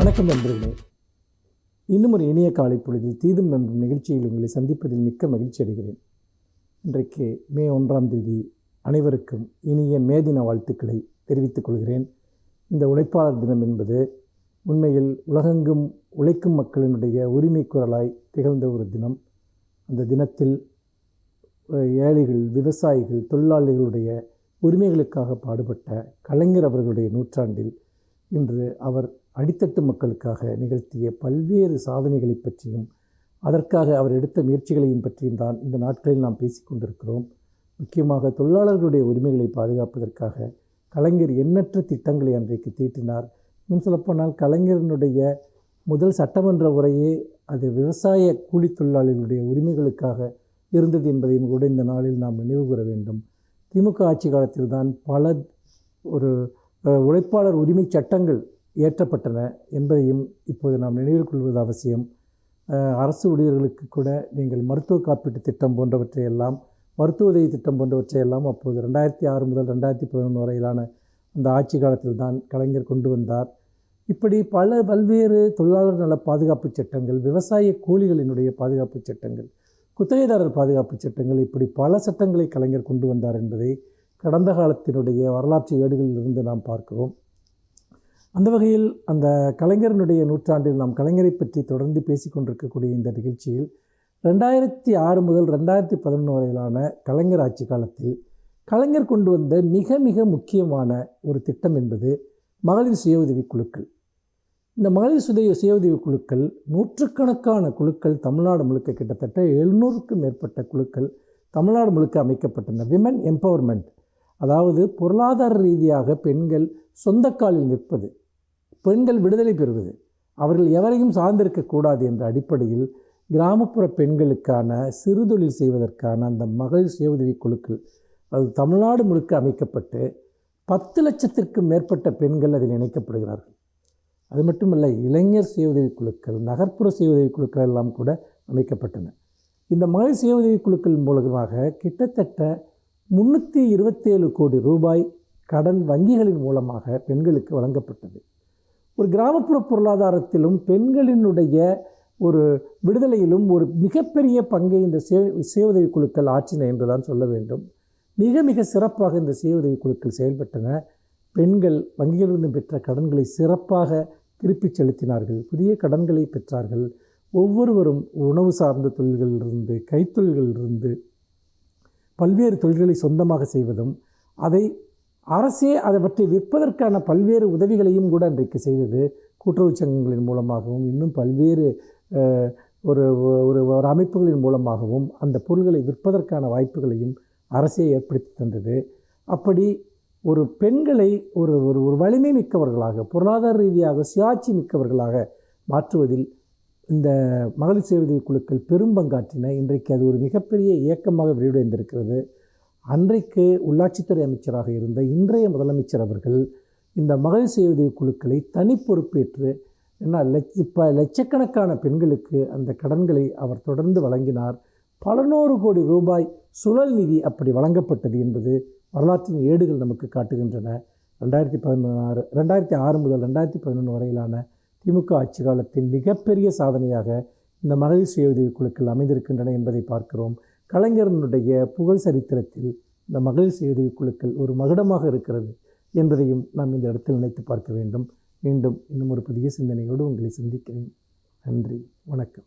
வணக்கம் நண்பர்களே. இன்னும் ஒரு இனிய காலை பொழுதில் தீதும் நண்பும் நிகழ்ச்சியில் உங்களை சந்திப்பதில் மிக்க மகிழ்ச்சி அடைகிறேன். இன்றைக்கு மே ஒன்றாம் தேதி அனைவருக்கும் இனிய மே தின வாழ்த்துக்களை தெரிவித்துக் கொள்கிறேன். இந்த உழைப்பாளர் தினம் என்பது உண்மையில் உலகெங்கும் உழைக்கும் மக்களினுடைய உரிமை குரலாய் திகழ்ந்த ஒரு தினம். அந்த தினத்தில் ஏழைகள் விவசாயிகள் தொழிலாளிகளுடைய உரிமைகளுக்காக பாடுபட்ட கலைஞர் அவர்களுடைய நூற்றாண்டில் இன்று அவர் அடித்தட்டு மக்களுக்காக நிகழ்த்திய பல்வேறு சாதனைகளை பற்றியும் அதற்காக அவர் எடுத்த முயற்சிகளையும் பற்றியும் தான் இந்த நாட்களில் நாம் பேசிக்கொண்டிருக்கிறோம் முக்கியமாக தொழிலாளர்களுடைய உரிமைகளை பாதுகாப்பதற்காக கலைஞர் எண்ணற்ற திட்டங்களை அன்றைக்கு தீட்டினார். இன்னும் சொல்லப்போனால் கலைஞரினுடைய முதல் சட்டமன்ற உரையே அது விவசாய கூலி தொழிலாளர்களுடைய உரிமைகளுக்காக இருந்தது என்பதையும் கூட இந்த நாளில் நாம் நினைவு கூற வேண்டும். திமுக ஆட்சி காலத்தில் தான் பல ஒரு உழைப்பாளர் உரிமை சட்டங்கள் இயற்றப்பட்டன என்பதையும் இப்போது நாம் நினைவில் கொள்வது அவசியம். அரசு ஊழியர்களுக்கு கூட நீங்கள் மருத்துவ காப்பீட்டு திட்டம் போன்றவற்றை எல்லாம் மருத்துவ உதவி திட்டம் போன்றவற்றை எல்லாம் அப்போது ரெண்டாயிரத்தி ஆறு முதல் ரெண்டாயிரத்தி பதினொன்று வரையிலான அந்த ஆட்சி காலத்தில் தான் கலைஞர் கொண்டு வந்தார். இப்படி பல பல்வேறு தொழிலாளர் நல பாதுகாப்பு சட்டங்கள் விவசாய கூலிகளினுடைய பாதுகாப்பு சட்டங்கள் குத்தகைதாரர் பாதுகாப்பு சட்டங்கள் இப்படி பல சட்டங்களை கலைஞர் கொண்டு வந்தார் என்பதை கடந்த காலத்தினுடைய வரலாற்று ஏடுகளில் இருந்து நாம் பார்க்கிறோம். அந்த வகையில் அந்த கலைஞரனுடைய நூற்றாண்டில் நாம் கலைஞரை பற்றி தொடர்ந்து பேசிக்கொண்டிருக்கக்கூடிய இந்த நிகழ்ச்சியில் ரெண்டாயிரத்தி ஆறு முதல் ரெண்டாயிரத்தி பதினொன்று வரையிலான கலைஞர் ஆட்சி காலத்தில் கலைஞர் கொண்டு வந்த மிக மிக முக்கியமான ஒரு திட்டம் என்பது மகளிர் சுய உதவிக் குழுக்கள். இந்த மகளிர் சுய சுய உதவிக் குழுக்கள் நூற்றுக்கணக்கான குழுக்கள் தமிழ்நாடு முழுக்க கிட்டத்தட்ட எழுநூறுக்கும் மேற்பட்ட குழுக்கள் தமிழ்நாடு முழுக்க அமைக்கப்பட்டன. விமன் எம்பவர்மெண்ட் அதாவது பொருளாதார ரீதியாக பெண்கள் சொந்த காலில் நிற்பது. பெண்கள் விடுதலை பெறுவது. அவர்கள் எவரையும் சார்ந்திருக்கக்கூடாது என்ற அடிப்படையில் கிராமப்புற பெண்களுக்கான சிறுதொழில் செய்வதற்கான அந்த மகளிர் சுய உதவிக் குழுக்கள் அது தமிழ்நாடு முழுக்க அமைக்கப்பட்டு பத்து லட்சத்திற்கும் மேற்பட்ட பெண்கள் அதில் இணைக்கப்படுகிறார்கள். அது மட்டுமல்ல இளைஞர் சுய உதவிக் குழுக்கள் நகர்ப்புற சுய உதவிக் குழுக்கள் எல்லாம் கூட அமைக்கப்பட்டன. இந்த மகளிர் சுய உதவிக் குழுக்கள் மூலமாக கிட்டத்தட்ட முந்நூற்றி இருபத்தேழு கோடி ரூபாய் கடன் வங்கிகளின் மூலமாக பெண்களுக்கு வழங்கப்பட்டது. ஒரு கிராமப்புற பொருளாதாரத்திலும் பெண்களினுடைய ஒரு விடுதலையிலும் ஒரு மிகப்பெரிய பங்கை இந்த சுய சுய உதவிக் குழுக்கள் ஆற்றின என்று தான் சொல்ல வேண்டும். மிக மிக சிறப்பாக இந்த சுய உதவி குழுக்கள் செயல்பட்டன. பெண்கள் வங்கிகளிலிருந்து பெற்ற கடன்களை சிறப்பாக திருப்பிச் செலுத்தினார்கள். புதிய கடன்களை பெற்றார்கள். ஒவ்வொருவரும் உணவு சார்ந்த தொழில்களிலிருந்து கைத்தொழில்களிலிருந்து பல்வேறு தொழில்களை சொந்தமாக செய்வதும் அதை அரசே அதை பற்றி விற்பதற்கான பல்வேறு உதவிகளையும் கூட அன்றைக்கு செய்தது. கூட்டுறவு சங்கங்களின் மூலமாகவும் இன்னும் பல்வேறு ஒரு ஒரு ஒரு அமைப்புகளின் மூலமாகவும் அந்த பொருள்களை விற்பதற்கான வாய்ப்புகளையும் அரசே ஏற்படுத்தி தந்தது. அப்படி ஒரு பெண்களை ஒரு ஒரு ஒரு வலிமை மிக்கவர்களாக பொருளாதார ரீதியாக சுயாட்சி மிக்கவர்களாக மாற்றுவதில் இந்த மகளிர் சுய உதவி குழுக்கள் பெரும் பங்காற்றின. இன்றைக்கு அது ஒரு மிகப்பெரிய இயக்கமாக விரிவடைந்திருக்கிறது. அன்றைக்கு உள்ளாட்சித்துறை அமைச்சராக இருந்த இன்றைய முதலமைச்சர் அவர்கள் இந்த மகளிர் சுய உதவிக் குழுக்களை தனி பொறுப்பேற்று என்ன லட்ச இப்போ லட்சக்கணக்கான பெண்களுக்கு அந்த கடன்களை அவர் தொடர்ந்து வழங்கினார். பல நூறு கோடி ரூபாய் சுழல் நிதி அப்படி வழங்கப்பட்டது என்பது வரலாற்றின் ஏடுகள் நமக்கு காட்டுகின்றன. ரெண்டாயிரத்தி பதினாறு ரெண்டாயிரத்தி ஆறு முதல் ரெண்டாயிரத்தி பதினொன்று வரையிலான திமுக ஆட்சி காலத்தின் மிகப்பெரிய சாதனையாக இந்த மகளிர் சுய உதவிக் குழுக்கள் அமைந்திருக்கின்றன என்பதை பார்க்கிறோம். கலைஞரனுடைய புகழ் சரித்திரத்தில் இந்த மகளிர் சுய உதவிக் குழுக்கள் ஒரு மகுடமாக இருக்கிறது என்பதையும் நாம் இந்த இடத்தில் நினைத்து பார்க்க வேண்டும். மீண்டும் இன்னும் ஒரு புதிய சிந்தனையோடு உங்களை சந்திக்கிறேன். நன்றி. வணக்கம்.